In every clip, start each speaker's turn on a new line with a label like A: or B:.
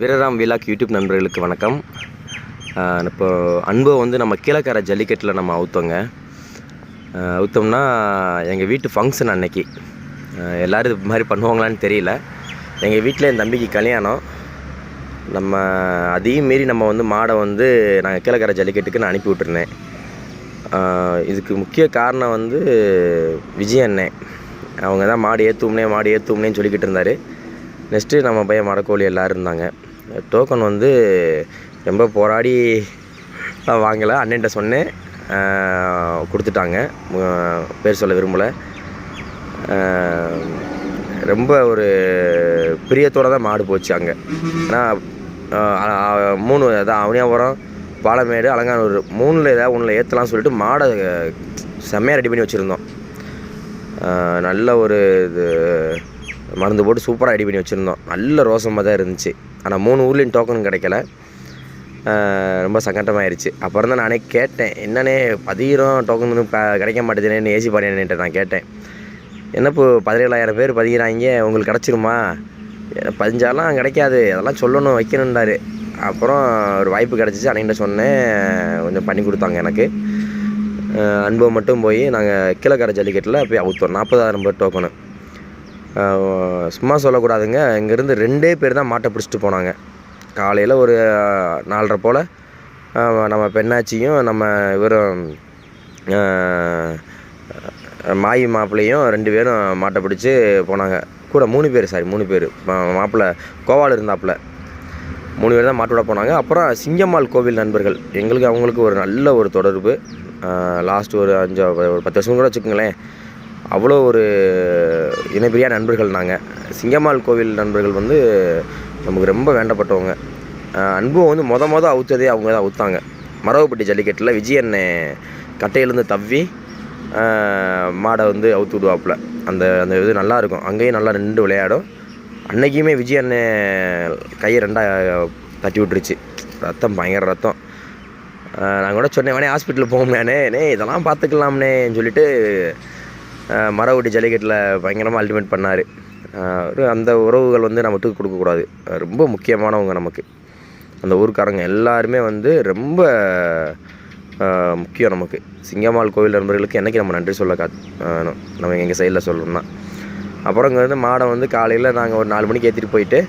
A: வீரராம் vlog YouTube நண்பர்களுக்கு வணக்கம். இப்போ அன்பை வந்து நம்ம கீழக்கார ஜல்லிக்கட்டில் நம்ம அவுத்தோங்க. அவுத்தோம்னா எங்கள் வீட்டு ஃபங்க்ஷன் அன்னைக்கு. எல்லோரும் எல்லாரும் இது மாதிரி பண்ணுவாங்களான்னு தெரியல. எங்கள் வீட்டில் என் தம்பிக்கு கல்யாணம். நம்ம அதையும் மீறி நம்ம வந்து மாடை வந்து நாங்கள் கீழக்கார ஜல்லிக்கட்டுக்கு நான் அனுப்பி விட்டுருந்தேன். இதுக்கு முக்கிய காரணம் வந்து விஜய் அண்ணன் அவங்க தான் மாடு ஏற்றும்னே மாடு ஏற்றும்னேன்னு சொல்லிக்கிட்டு இருந்தார். நெக்ஸ்ட்டு நம்ம பையன் மடக்கோழி எல்லோரும் இருந்தாங்க. டோக்கன் வந்து ரொம்ப போராடி வாங்கலை. அண்ணன்ட்ட சொன்னேன். கொடுத்துட்டாங்க. பேர் சொல்ல விரும்பலை. ரொம்ப ஒரு பிரியத்தோடு தான் மாடு போச்சு அங்கே. ஏன்னா மூணு அதான் அவனியாபுரம் பாலமேடு அலங்கானூர் மூணில் ஏதாவது ஒன்றில் ஏற்றலாம்னு சொல்லிட்டு மாடை செம்மையாக ரெடி பண்ணி வச்சுருந்தோம். நல்ல ஒரு இது மருந்து போட்டு சூப்பராக ரெடி பண்ணி வச்சுருந்தோம். நல்ல ரோசமாக தான் இருந்துச்சு. ஆனால் மூணு ஊர்லேயும் டோக்கன் கிடைக்கல. ரொம்ப சங்கட்டமாயிருச்சு. அப்புறம் தான் நானே கேட்டேன் என்னன்னே பதிகிறோம் டோக்கன் வந்து கிடைக்க மாட்டேதுன்னு ஏசி பாடியன்ட்டு நான் கேட்டேன். என்ன இப்போ பதினேழாயிரம் பேர் பதிகிறாங்க உங்களுக்கு கிடச்சிருமா? பதிஞ்சாலாம் கிடைக்காது அதெல்லாம் சொல்லணும் வைக்கணுன்றாரு அப்புறம் ஒரு வாய்ப்பு கிடச்சிச்சு அன்னைக்கிட்ட சொன்னேன் கொஞ்சம் பண்ணி கொடுத்தாங்க எனக்கு. அஹ் அன்பை மட்டும் போய் நாங்கள் கீழக்கரை ஜல்லிக்கட்டில் போய் அவுத்தோம் நாற்பதாயிரம் பேர் டோக்கனு சும்மா சொல்லக்கூடாதுங்க. இங்கேருந்து ரெண்டே பேர் தான் மாட்டை பிடிச்சிட்டு போனாங்க. காலையில் ஒரு நாலரை போல் நம்ம பெண்ணாச்சியும் நம்ம இவரும் மாயி மாப்பிள்ளையும் ரெண்டு பேரும் மாட்டை பிடிச்சி போனாங்க. கூட மூணு பேர் சாரி மூணு பேர். மாப்பிள்ளை கோவால் இருந்தாப்புல. மூணு பேர் தான் மாட்டோட போனாங்க. அப்புறம் சிங்கம்மாள் கோவில் நண்பர்கள். எங்களுக்கு அவங்களுக்கு ஒரு நல்ல ஒரு தொடர்பு. லாஸ்ட் ஒரு அஞ்சு ஒரு பத்து வருஷம் கூட வச்சுக்கோங்களேன். அவ்வளோ ஒரு இணைப்பிரியா நண்பர்கள் நாங்கள் சிங்கம்மாள் கோவில் நண்பர்கள் வந்து நமக்கு ரொம்ப வேண்டப்பட்டவங்க. ஆஹ் அன்பும் வந்து மொத மொதல் அவுத்ததே அவங்க தான் அவுத்தாங்க. மரவப்பட்டி ஜல்லிக்கட்டில் விஜயண்ணே கட்டையிலேருந்து தவ்வி மாடை வந்து அவுத்து விடுவாப்பில். அந்த அந்த இது நல்லாயிருக்கும் அங்கேயும் நல்லா ரெண்டு விளையாடும். அன்னைக்குமே விஜய் அண்ணன் கையை ரெண்டாக தட்டி விட்டுருச்சு. ரத்தம் பயங்கர ரத்தம். நான் கூட சொன்னேன் வேணே ஹாஸ்பிட்டலில் போகணும்னே நே இதெல்லாம் பார்த்துக்கலாம்னேன்னு சொல்லிட்டு மரவட்டி ஜல்லிக்கட்டில் பயங்கரமாக அல்டிமேட் பண்ணார். அந்த உறவுகள் வந்து நம்ம விட்டு கொடுக்கக்கூடாது ரொம்ப முக்கியமானவங்க நமக்கு. அந்த ஊர்க்காரங்க எல்லாருமே வந்து ரொம்ப முக்கியம் நமக்கு. சிங்கம்மாள் கோவில் நண்பர்களுக்கு என்னைக்கு நம்ம நன்றி சொல்ல கா நம்ம எங்கள் சைடில் சொல்லணும்னா. அப்புறம் இங்கே வந்து மாடை வந்து காலையில் நாங்கள் ஒரு நாலு மணிக்கு ஏற்றிட்டு போயிட்டு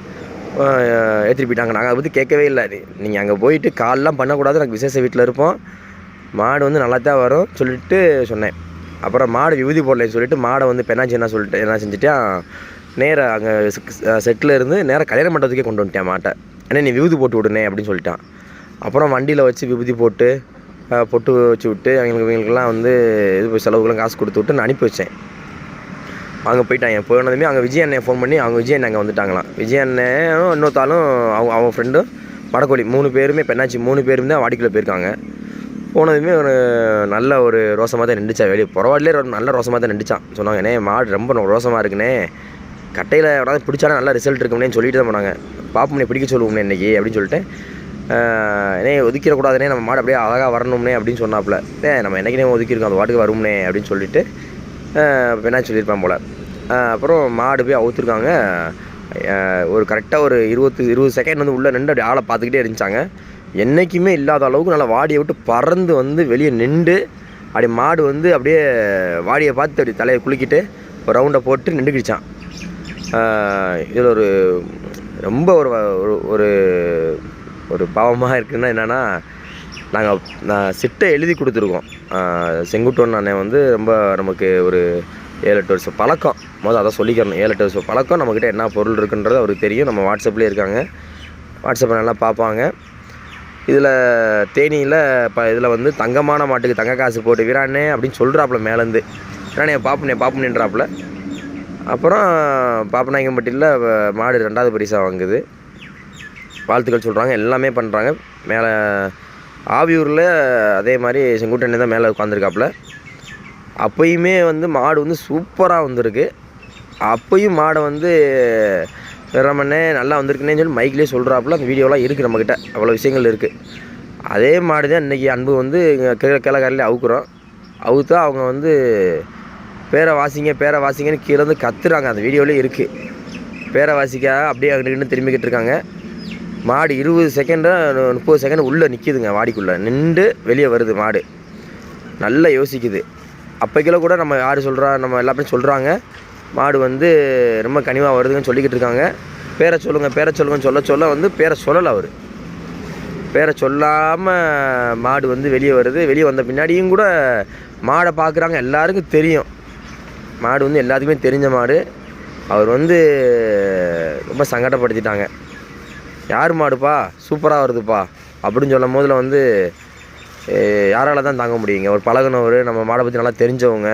A: ஏற்றிட்டு போயிட்டாங்க. நாங்கள் அதை பற்றி கேட்கவே இல்லை. நீங்கள் அங்கே போயிட்டு கால்லாம் பண்ணக்கூடாது. நாங்கள் விசேஷ வீட்டில் இருப்போம். மாடு வந்து நல்லா தான் வரும் சொல்லிட்டு சொன்னேன். அப்புறம் மாடு விபூதி போடலைன்னு சொல்லிட்டு மாடை வந்து பெண்ணாச்சி என்ன சொல்லிட்டு என்ன செஞ்சுட்டேன் நேராக அங்கே செட்டில் இருந்து நேராக கல்யாண மண்டபத்துக்கே கொண்டு வந்துட்டேன் மாட்டை. ஏன்னா நீ விபூதி போட்டு விடுனே அப்படின்னு சொல்லிட்டான். அப்புறம் வண்டியில் வச்சு விபூதி போட்டு பொட்டு வச்சு விட்டு அவங்களுக்கு இவங்களுக்குலாம் வந்து இது செலவுக்கெல்லாம் காசு கொடுத்து விட்டு நான் அனுப்பி வச்சேன். அங்கே போயிட்டாங்க போனதுமே அங்கே விஜய் அண்ணன் ஃபோன் பண்ணி அவங்க விஜய் அண்ணன் அங்கே வந்துட்டாங்களாம். விஜய் அண்ணனும் இன்னொருத்தாலும் அவங்க அவங்க ஃப்ரெண்டும் வடக்கோழி மூணு பேருமே பெண்ணாச்சி மூணு பேரும் தான் வாடிக்கையில் போயிருக்காங்க. போனதுமே ஒரு நல்ல ஒரு ரோசமாக தான் நின்றுச்சா. வெளியே புறவாடிலே ஒரு நல்ல ரோசமாக தான் நின்றுச்சான் சொன்னாங்க அண்ணே மாடு ரொம்ப ரோசமாக இருக்குண்ணே. கட்டையில் எவ்வளோ பிடிச்சாலும் நல்லா ரிசல்ட் இருக்கும்னே சொல்லிட்டு தான் போனாங்க. பாப்போம்னே பிடிக்க சொல்லுவோம்னே இன்றைக்கி அப்படின்னு சொல்லிட்டு. ஏன்னே ஒதுக்கிடக்கூடாதுனே நம்ம மாடு அப்படியே அழகாக வரணும்னே அப்படின்னு சொன்னாப்புல. ஏ நம்ம என்னைக்குனே ஒதுக்கியிருக்கோம். அந்த வாட்டுக்கு வரும்னே அப்படின்னு சொல்லிட்டு என்ன சொல்லியிருப்பான் போல். அப்புறம் மாடு போய் அவுத்துருக்காங்க. ஒரு கரெக்டாக ஒரு இருபத்து இருபது செகண்ட் வந்து உள்ளே நின்று அப்படியே ஆளை பார்த்துக்கிட்டே இருந்துச்சாங்க. என்றைக்குமே இல்லாத அளவுக்கு நல்லா வாடியை விட்டு பறந்து வந்து வெளியே நின்று அப்படி மாடு வந்து அப்படியே வாடியை பார்த்து அப்படி தலையை குளிக்கிட்டு ஒரு ரவுண்டை போட்டு நின்றுக்கிடுச்சான். இதில் ஒரு ரொம்ப ஒரு ஒரு- ஒரு ஒரு பாவமாக இருக்குதுன்னா என்னென்னா நாங்கள் நான் சிட்டை எழுதி கொடுத்துருக்கோம். செங்குட்டோன் அண்ணன் வந்து ரொம்ப நமக்கு ஒரு ஏழு எட்டு வருஷம் பழக்கம். மொதல் அதை சொல்லிக்கிறணும். ஏழு எட்டு வருஷம் பழக்கம். நம்மக்கிட்ட என்ன பொருள் இருக்குன்றது அவருக்கு தெரியும். நம்ம வாட்ஸ்அப்லேயே இருக்காங்க. வாட்ஸ்அப்பில் நல்லா பார்ப்பாங்க. இதில் தேனியில் இப்போ இதில் வந்து தங்கமான மாட்டுக்கு தங்க காசு போட்டு வீராண்ணே அப்படின்னு சொல்கிறாப்புல மேலேருந்து. வீரானே பாப்புனே நின்றாப்புல அப்புறம் பாப்பநாயக்கம்பட்டியில் மாடு ரெண்டாவது பரிசாக வாங்குது. வாழ்த்துக்கள் சொல்கிறாங்க எல்லாமே பண்ணுறாங்க. மேலே ஆவியூரில் அதே மாதிரி செங்குட்டண்ணே தான் மேலே உட்காந்துருக்காப்புல. அப்பயுமே வந்து மாடு வந்து சூப்பராக வந்திருக்கு. அப்பையும் மாடை வந்து ரமண்ணே நல்லா வந்திருக்குன்னே சொல்லி மைக்லேயே சொல்கிறாப்புல அந்த வீடியோலாம் இருக்குது நம்மக்கிட்ட அவ்வளோ விஷயங்கள் இருக்குது அதே மாடு தான் இன்றைக்கி அன்பு வந்து இங்கே கீழே கிழக்காரிலே அவுக்குறோம். அவுத்தா அவங்க வந்து பேரை வாசிங்க பேரை வாசிங்கன்னு கீழே வந்து கத்துறாங்க. அந்த வீடியோலேயே இருக்குது பேரை வாசிக்காக அப்படியே அங்கிட்டு திரும்பிக்கிட்டு இருக்காங்க. மாடு இருபது செகண்டு முப்பது செகண்ட் உள்ளே நிற்கிதுங்க வாடிக்குள்ளே. நின்று வெளியே வருது மாடு. நல்லா யோசிக்குது. அப்போக்கில கூட நம்ம யார் சொல்கிறா நம்ம எல்லாருமே சொல்கிறாங்க மாடு வந்து ரொம்ப கனிவாக வருதுன்னு சொல்லிக்கிட்டு இருக்காங்க. பேரை சொல்லுங்கள் பேரை சொல்லுங்கன்னு சொல்ல சொல்ல வந்து பேரை சொல்லலை அவர். பேரை சொல்லாமல் மாடு வந்து வெளியே வருது. வெளியே வந்த பின்னாடியும் கூட மாடை பார்க்குறாங்க. எல்லாருக்கும் தெரியும். மாடு வந்து எல்லாத்துக்குமே தெரிஞ்ச மாடு. அவர் வந்து ரொம்ப சங்கடப்படுத்திட்டாங்க. யார் மாடுப்பா? சூப்பராக வருதுப்பா. அப்படின்னு சொல்லும் போதில் வந்து அஹ், யாரால தான் தாங்க முடியுங்க? ஒரு பழகுனவர் நம்ம மாடை பற்றி நல்லா தெரிஞ்சவங்க.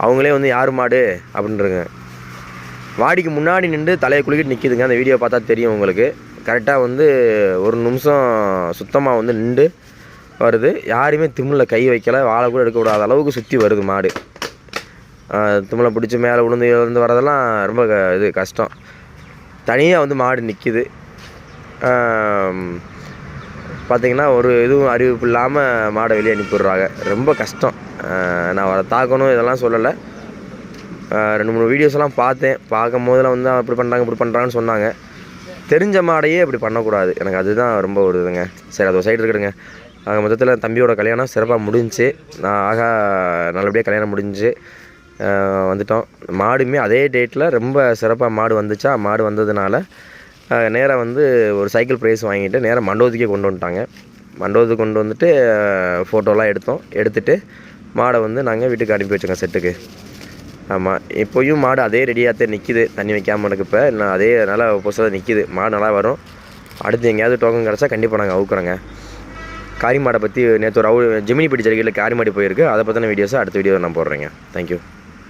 A: அவங்களே வந்து யார் மாடு? அப்படின்றங்க. வாடிக்கு முன்னாடி நின்று தலையை குலுக்கிட்டு நிற்கிதுங்க அந்த வீடியோ பார்த்தா தெரியும் உங்களுக்கு. கரெக்டாக வந்து ஒரு நிமிஷம் சுத்தமாக வந்து நின்று வருது. யாருமே திமிழில் கை வைக்கலை. வாழை கூட எடுக்கக்கூடாத அளவுக்கு சுற்றி வருது மாடு. திமிலை பிடிச்சி மேலே விழுந்து விழுந்து வரதெல்லாம் ரொம்ப க- இது கஷ்டம். தனியாக வந்து மாடு நிற்கிது பார்த்திங்கன்னா ஒரு இதுவும் அறிவிப்பு இல்லாமல் மாடை வெளியே அனுப்பிடுறாங்க ரொம்ப கஷ்டம். நான் அவரை தாக்கணும் இதெல்லாம் சொல்லலை. ரெண்டு மூணு வீடியோஸ்லாம் பார்த்தேன். பார்க்கும் போதெல்லாம் வந்து அப்படி பண்ணுறாங்க இப்படி பண்ணுறாங்கன்னு சொன்னாங்க. தெரிஞ்ச மாடையே இப்படி பண்ணக்கூடாது. எனக்கு அதுதான் ரொம்ப ஒரு இதுங்க. சரி அது ஒரு சைடு இருக்குதுங்க. ஆக மொத்தத்தில் தம்பியோட கல்யாணம் சிறப்பாக முடிஞ்சுச்சு நான் ஆகா நல்லபடியாக கல்யாணம் முடிஞ்சு வந்துட்டோம். மாடுமே அதே டேட்டில் ரொம்ப சிறப்பாக மாடு வந்துச்சா? மாடு வந்ததுனால நேராக வந்து ஒரு சைக்கிள் ப்ரைஸ் வாங்கிட்டு நேராக மண்டபத்துக்கே கொண்டு வந்துட்டாங்க. மண்டபத்துக்கு கொண்டு வந்துட்டு ஃபோட்டோலாம் எடுத்தோம். எடுத்துகிட்டு மாடை வந்து நாங்கள் வீட்டுக்கு அனுப்பி வச்சோங்க செட்டுக்கு ஆமாம் இப்போயும் மாடு அதே ரெடியாகத்தே நிற்கிது தண்ணி வைக்காமல் இருக்கு இப்போ. நான் அதே நல்லா புதுசாக நிற்கிது மாடு நல்லா வரும். அடுத்து எங்கேயாவது டோக்கன் கிடச்சா கண்டிப்பாக நாங்கள் அவுக்குறோங்க. காரி மாடை பற்றி நேற்று ஒரு அவு ஜெமினி பிடி காரி மாடி போயிருக்கு. அதை பற்றின வீடியோஸை அடுத்த வீடியோ நான் போடுறேங்க. தேங்க்யூ